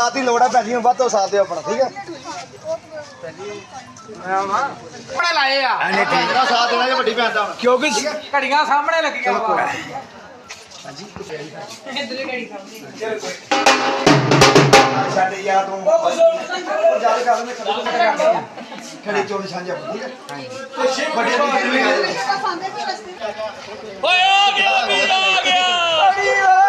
ਆ ਤੇ ਸਾਥ ਹੀ ਲੋੜਾ ਪੈ ਗਈਆਂ ਵੱਧ ਤੋਂ ਸਾਥ ਦਿਓ ਆਪਣਾ ਠੀਕ ਹੈ ਕੱਪੜੇ ਲਾਏ ਆ। ਐਨੇ ਠੀਕ। ਦਾ ਸਾਥ ਦੇਣਾ ਜੇ ਵੱਡੀ ਭੈਣ ਦਾ ਹੁਣ। ਕਿਉਂਕਿ ਘੜੀਆਂ ਸਾਹਮਣੇ ਲੱਗੀਆਂ ਵਾ। ਸਾਡੇ ਯਾਰ ਤੂੰ ਜਦ ਕਰ ਮੈਂ ਖੜੇ ਖੜੇ ਚੋਣ ਸਾਂਝਾ ਠੀਕ ਹੈ ਵੱਡੇ ਦੀ ਵੀ ਗੱਲ ਓਏ ਆ ਗਿਆ ਵੀਰ ਆ ਗਿਆ।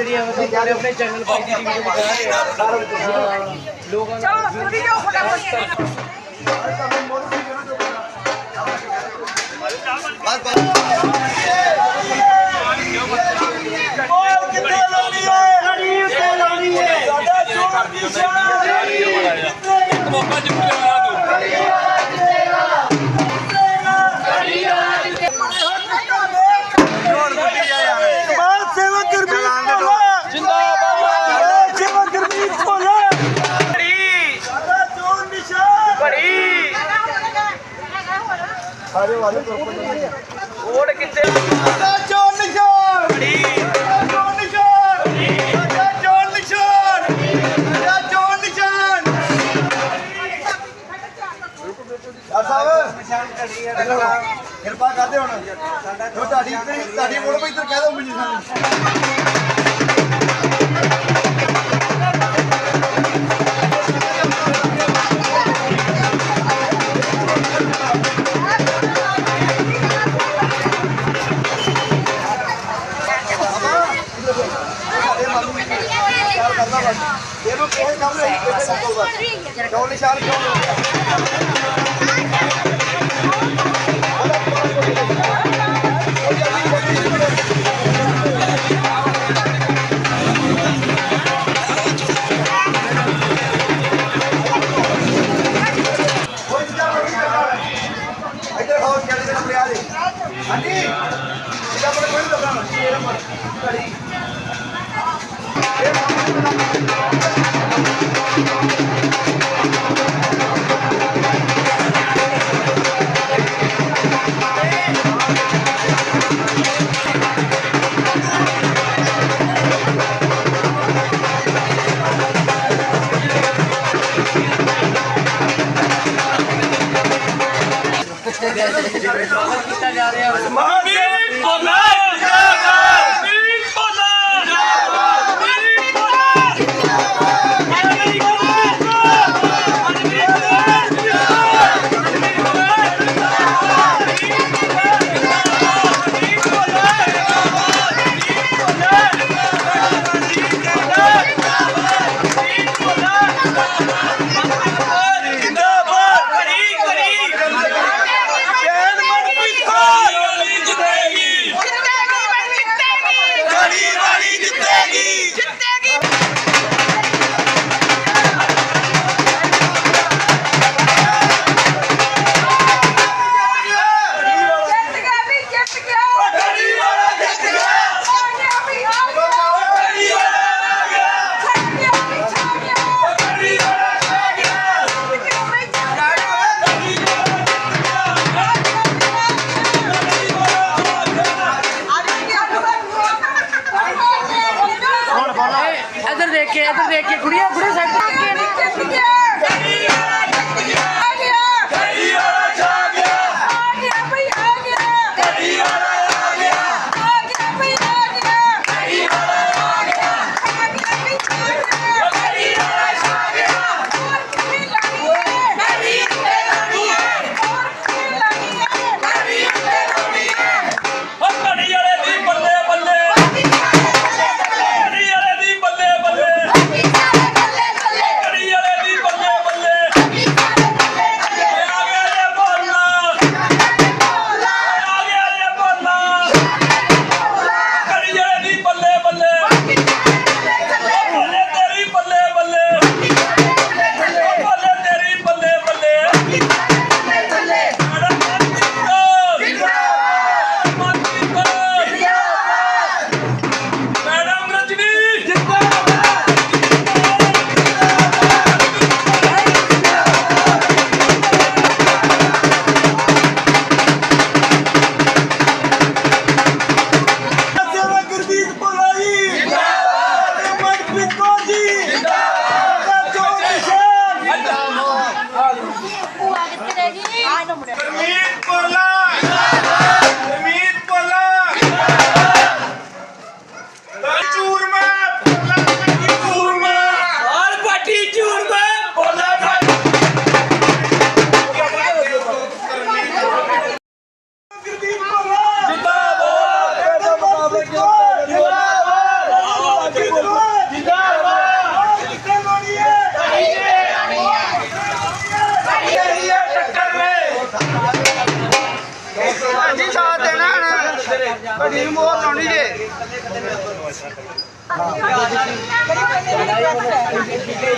ਇੱਕ ਸਾਰੇ ਵਾਲੇ ਪ੍ਰੋਪਰ ਓੜ ਕਿੱਥੇ ਚੋਣ ਨਿਸ਼ਾਨ। ਚੋਣ ਨਿਸ਼ਾਨ। ਚੋਣ ਨਿਸ਼ਾਨ। ਚੋਣ ਨਿਸ਼ਾਨ। ਯਾਰ ਸਾਹਿਬ ਕਿਰਪਾ ਕਰਦੇ ਹੁਣ। ਜੋ ਤੁਹਾਡੀ ਤੁਹਾਡੀ ਮੋੜ ਪਈ ਇੱਧਰ ਕਹਿ ਦਿਓ ਮੈਨੂੰ ਸਾਨੂੰ। ਕੀਤਾ ਜਾ ਵੀਰ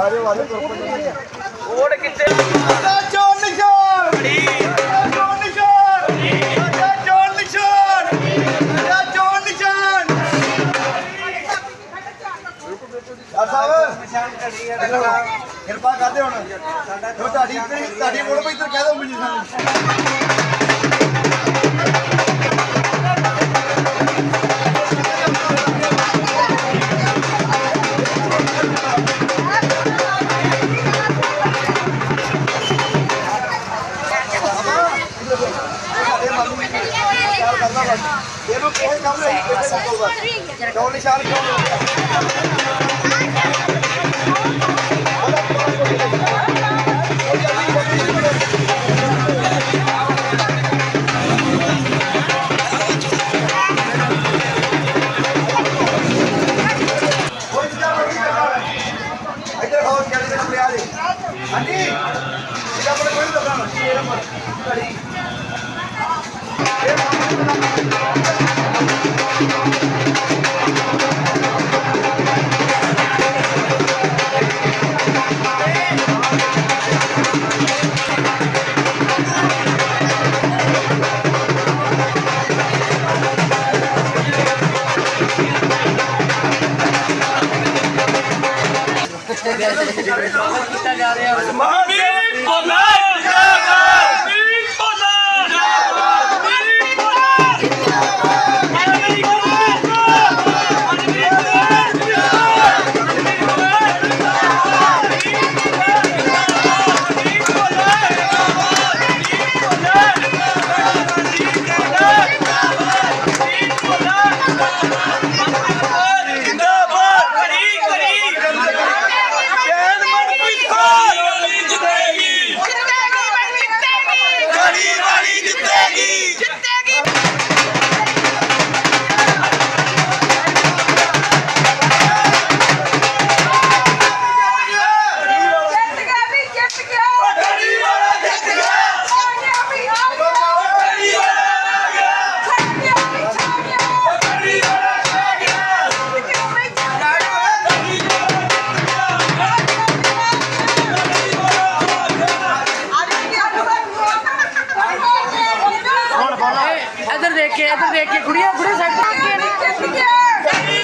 ਸਾਰੇ ਵਾਲੇ ਗਰੁੱਪ ਨੇ ਓੜ ਕਿੱਥੇ ਸਾਡਾ ਚੋਰ ਨਿਸ਼ਾਨ। ਘੜੀ ਸਾਡਾ ਚੋਰ ਨਿਸ਼ਾਨ। ਸਾਡਾ ਚੋਰ ਨਿਸ਼ਾਨ। ਸਾਡਾ ਚੋਰ ਨਿਸ਼ਾਨ। ਡਾਕਟਰ ਸਾਹਿਬ ਕਿਰਪਾ ਕਰਦੇ ਹੁਣ। ਤੁਹਾਡੀ ਤੁਹਾਡੀ ਵੋਟ ਪਈ ਇੱਧਰ ਕਹਿ ਦਿਓ ਮੈਨੂੰ ਸਾਨੂੰ ਕਿਉਂ ਨਿਸ਼ਾਨ ਕਿਉਂ ਦੇਖ ਕੇ ਇੱਧਰ ਦੇਖ ਕੇ ਕੁੜੀਆਂ ਕੁੜੀਆਂ ਸਾਈਡ ਗਲੀ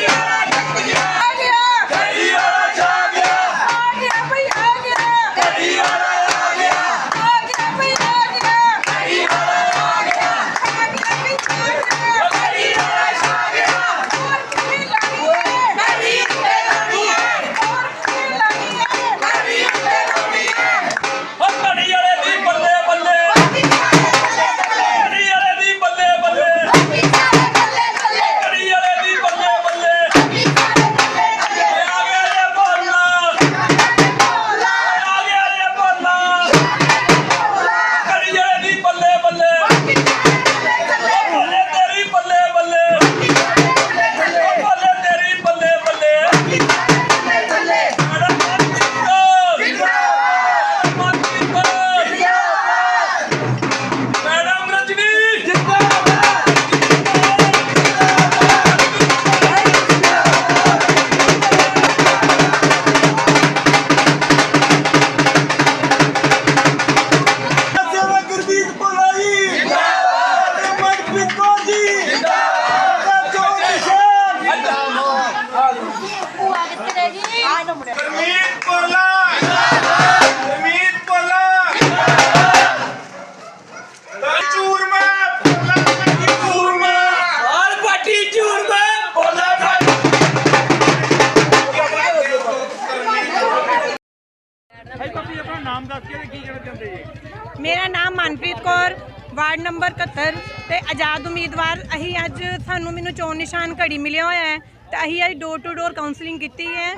ਉਮੀਦਵਾਰ ਅਸੀਂ ਅੱਜ ਸਾਨੂੰ ਮੈਨੂੰ ਚੋਣ ਨਿਸ਼ਾਨ ਘੜੀ ਮਿਲਿਆ ਹੋਇਆ ਹੈ। ਤੇ ਅਸੀਂ ਅੱਜ ਡੋਰ ਟੂ ਡੋਰ ਕਾਉਂਸਲਿੰਗ ਕੀਤੀ ਹੈ।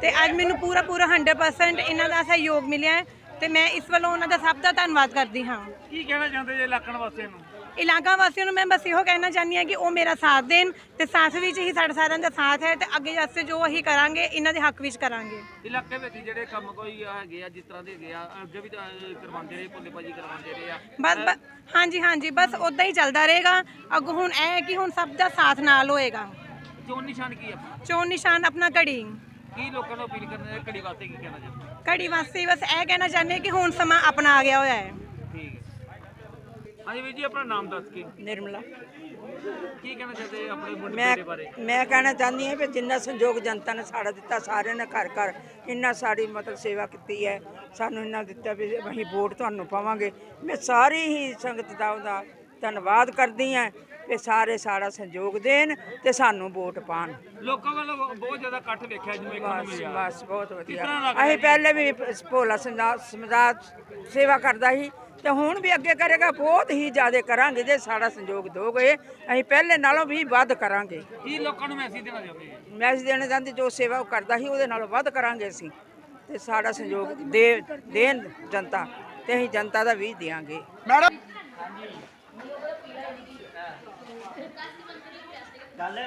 ਤੇ ਅੱਜ ਮੈਨੂੰ ਪੂਰਾ ਪੂਰਾ 100% ਇਹਨਾਂ ਦਾ ਸਹਿਯੋਗ ਮਿਲਿਆ ਹੈ। ਤੇ ਮੈਂ ਇਸ ਵੱਲੋਂ ਉਹਨਾਂ ਦਾ ਸਭ ਦਾ ਧੰਨਵਾਦ ਕਰਦੀ ਹਾਂ। ਕੀ ਕਹਿਣਾ ਚਾਹੁੰਦੇ ਜੇ ਇਲਾਕਣ ਵਾਸੀਆਂ ਨੂੰ? ਇਲਾਕਾ ਵਾਸੀਆਂ ਨੂੰ ਮੈਂ ਬਸ ਇਹੋ ਕਹਿਣਾ ਚਾਹੁੰਦੀ ਹਾਂ ਕਿ ਉਹ ਮੇਰਾ ਸਾਥ ਦੇਣ ਤੇ ਸਾਥ ਵਿੱਚ ਹੀ ਸਾਡਾ ਸਾਰਿਆਂ ਦਾ ਸਾਥ ਹੈ ਤੇ ਅੱਗੇ ਜਾਸਤੇ ਜੋ ਅਸੀਂ ਕਰਾਂਗੇ ਇਹਨਾਂ ਦੇ ਹੱਕ ਵਿੱਚ ਕਰਾਂਗੇ। ਇਲਾਕੇ ਵਿੱਚ ਜਿਹੜੇ ਕੰਮ ਕੋਈ ਹੈਗੇ ਆ ਜਿਸ ਤਰ੍ਹਾਂ ਦੇ ਹੈਗੇ ਆ ਅੱਗੇ ਵੀ ਤਾਂ ਕਰਵਾਉਂਦੇ ਰਹੇ ਭੁੱਲੇ ਭਾਜੀ ਕਰਵਾਉਂਦੇ ਰਹੇ ਆ। ਬਸ ਹਾਂਜੀ ਹਾਂਜੀ ਬਸ ਉਦਾਂ ਹੀ ਚੱਲਦਾ ਰਹੇਗਾ। ਅੱਗੋਂ ਹੁਣ ਇਹ ਹੈ ਕਿ ਹੁਣ ਸਭ ਦਾ ਸਾਥ ਨਾਲ ਹੋਏਗਾ। ਚੋਣ ਨਿਸ਼ਾਨ ਕੀ ਆ ਆਪਣਾ? ਚੋਣ ਨਿਸ਼ਾਨ ਆਪਣਾ ਘੜੀ। ਕੀ ਲੋਕਾਂ ਨੂੰ ਅਪੀਲ ਕਰਨਾ ਕੜੀ ਵਾਸਤੇ ਕੀ ਕਹਿਣਾ ਚਾਹੁੰਦੇ ਘੜੀ ਵਾਸਤੇ ਬਸ ਇਹ ਕਹਿਣਾ ਚਾਹੁੰਦੇ ਹਾਂ ਕਿ ਹੁਣ ਸਮਾਂ ਆਪਣਾ ਆ ਗਿਆ ਹੋਇਆ ਹੈ ਹੈ। ਹਾਂਜੀ ਵੀਰ ਜੀ ਆਪਣਾ ਨਾਮ ਦੱਸ ਕੇ। ਨਿਰਮਲਾ। ਕੀ ਕਹਿਣਾ ਚਾਹਦੇ ਆਪਣੇ ਮੁੰਡੇ ਮੈਂ ਦੇ ਬਾਰੇ? ਮੈਂ ਕਹਿਣਾ ਚਾਹੁੰਦੀ ਹਾਂ ਵੀ ਜਿੰਨਾ ਸੰਯੋਗ ਜਨਤਾ ਨੇ ਸਾਡਾ ਦਿੱਤਾ ਸਾਰਿਆਂ ਨੇ ਘਰ ਘਰ ਇੰਨਾ ਸਾਡੀ ਮਤਲਬ ਸੇਵਾ ਕੀਤੀ ਹੈ। ਸਾਨੂੰ ਇੰਨਾ ਦਿੱਤਾ ਵੀ ਅਸੀਂ ਵੋਟ ਤੁਹਾਨੂੰ ਪਾਵਾਂਗੇ। ਮੈਂ ਸਾਰੀ ਹੀ ਸੰਗਤ ਦਾ ਉਹਦਾ ਧੰਨਵਾਦ ਕਰਦੀ ਹਾਂ। ਕਿ ਸਾਰੇ ਸਾਡਾ ਸੰਯੋਗ ਦੇਣ ਤੇ ਸਾਨੂੰ ਵੋਟ ਪਾਣ। ਲੋਕਾਂ ਵੱਲੋਂ ਬਹੁਤ ਜ਼ਿਆਦਾ ਇਕੱਠ ਵੇਖਿਆ ਜਿਵੇਂ ਵੇਖਣ ਨੂੰ ਬਸ ਮਿਲਿਆ। ਬਸ ਬਹੁਤ ਵਧੀਆ। ਤਰ੍ਹਾਂ ਲੱਗਦਾ ਅਸੀਂ ਪਹਿਲੇ ਵੀ ਭੋਲਾ ਸਮਝਾ ਸੇਵਾ ਕਰਦਾ ਸੀ ਤੇ ਹੁਣ ਵੀ ਅੱਗੇ ਕਰੇਗਾ ਬਹੁਤ ਹੀ ਜ਼ਿਆਦਾ ਕਰਾਂਗੇ ਜੇ ਸਾਡਾ ਸੰਯੋਗ ਦੋਗੇ। ਅਸੀਂ ਪਹਿਲੇ ਨਾਲੋਂ ਵੀ ਵੱਧ ਕਰਾਂਗੇ। ਕੀ ਲੋਕਾਂ ਨੂੰ ਮੈਸੇਜ ਦੇਣਾ ਚਾਹੁੰਦੇ ਜੀ ਮੈਸੇਜ ਦੇਣਾ ਚਾਹੁੰਦੇ ਜੋ ਸੇਵਾ ਉਹ ਕਰਦਾ ਸੀ ਉਹਦੇ ਨਾਲੋਂ ਵੱਧ ਕਰਾਂਗੇ ਅਸੀਂ। ਤੇ ਸਾਡਾ ਸੰਯੋਗ ਦੇ ਦੇਣ ਜਨਤਾ ਤੇ ਅਸੀਂ ਜਨਤਾ ਦਾ ਵੀ ਦਿਆਂਗੇ। ਮੈਡਮ তাহলে